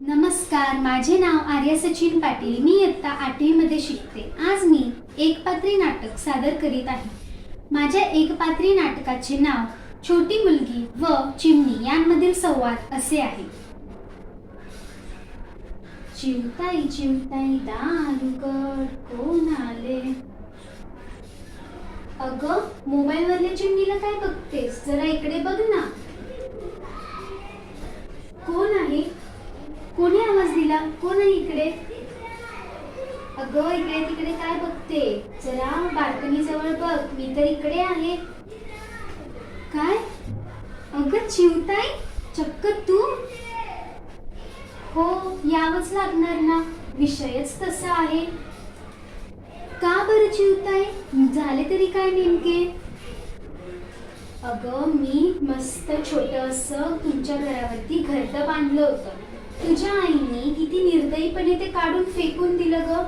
नमस्कार माझे नाव आर्या सचिन पाटील. मी इयत्ता आठवीमध्ये शिकते. आज मी एकपात्री नाटक सादर करीत आहे. माझ्या एकपात्री नाटकाचे नाव छोटी मुलगी व चिमणी यांमधील संवाद असे आहे. चिमताई चिमताई दारुगड कोण आले? अगं मोबाईल वरल्या चिमणीला काय बघतेस? जरा इकडे बघ ना. कोण आहे? कोणी आवाज दिला? कोण आहे इकडे? अगं इकडे तिकडे काय बघते? जरा बाल्कनी जवळ बघ. मी तर इकडे आहे. काय? अगं चिवताई? चक्क तू? हो यावंच लागणार ना. विषयच तसा आहे. का बरं चिवताय झाले तरी काय नेमके? अगं मी मस्त छोट असं तुमच्या घरावरती घरट बांधलं होतं. तुझ्या आईने किती निर्दयीपणे ते काढून फेकून दिलं ग?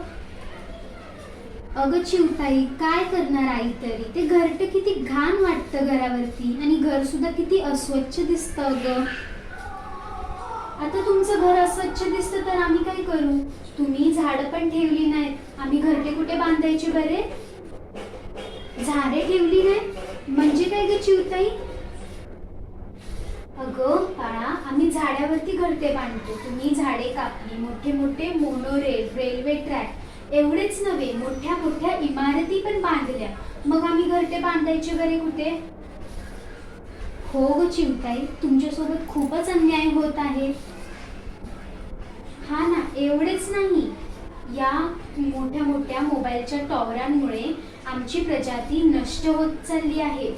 अगं चिवताई काय करणार आई तरी? ते घरट किती घाण वाटतं घरावरती आणि घर सुद्धा किती अस्वच्छ दिसतं अग आता तुमचं घर अस्वच्छ दिसतं तर आम्ही काय करू? तुम्ही झाडं पण ठेवली नाहीत. आम्ही घरटे कुठे बांधायचे बरे? झाडे ठेवली नाही म्हणजे काय ग चिवताई? अगं बाळा आम्ही झाडावरती घरटे बांधतो. तुम्ही झाडे कापली मोठे मोठे मोनोरेल रेल्वे ट्रॅक एवढेच नव्हे मोठ्या मोठ्या इमारती पण बांधल्या. मग आम्ही घरटे बांधायचे बरे कुठे? हो ग चिमताई तुमच्यासोबत खूपच अन्याय होत आहे. हा ना एवढेच नाही. या मोठ्या मोठ्या मोबाईलच्या टॉवरांमुळे आमची प्रजाती नष्ट होत चालली आहे.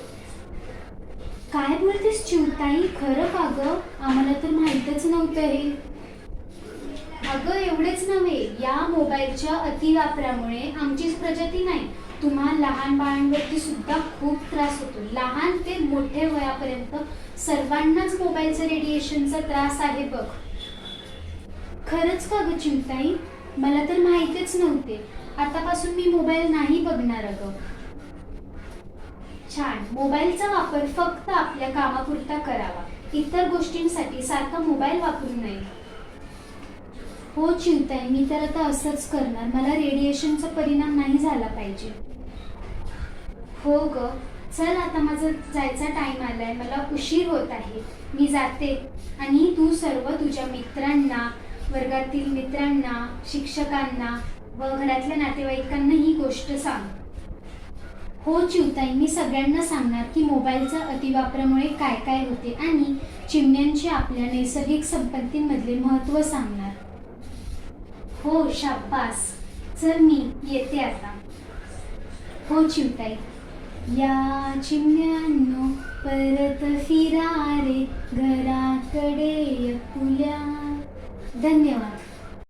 काय बोलतेस चिवताई खरं का ग? आम्हाला तर माहीतच नव्हतं हे अगं एवढेच नव्हे. या मोबाईलच्या अतिवापरामुळे आमचीच प्रजाती नाही. तुम्हा लहान बाळांवरती सुद्धा खूप त्रास होतो. लहान ते मोठे वयापर्यंत सर्वांनाच मोबाईलचा रेडिएशनचा त्रास आहे बघ. खरंच का ग चिंताई मला तर माहितीच नव्हते. आतापासून मी मोबाईल नाही बघणार अगं. छान. मोबाईलचा वापर फक्त आपल्या कामापुरता करावा. इतर गोष्टींसाठी सारखा मोबाईल वापरू नये. हो चिंताय. मी तर आता असंच करणार. मला रेडिएशनचा परिणाम नाही झाला पाहिजे. हो ग. चल आता माझा जायचा टाइम आलाय. मला उशीर होत आहे. मी जाते. आणि तू सर्व तुझ्या मित्रांना वर्गातील मित्रांना शिक्षकांना व घरातल्या नातेवाईकांना ही गोष्ट सांग. हो चिवताई मी सगळ्यांना सांगणार की मोबाईलचा अतिवापरामुळे काय काय होते आणि चिमण्यांचे आपल्या नैसर्गिक संपत्तींमधले महत्त्व सांगणार. हो शाबास चल मी येते आता. हो चिवताई या चिमण्यांनो परत फिरा रे घराकडे पुल्या. धन्यवाद.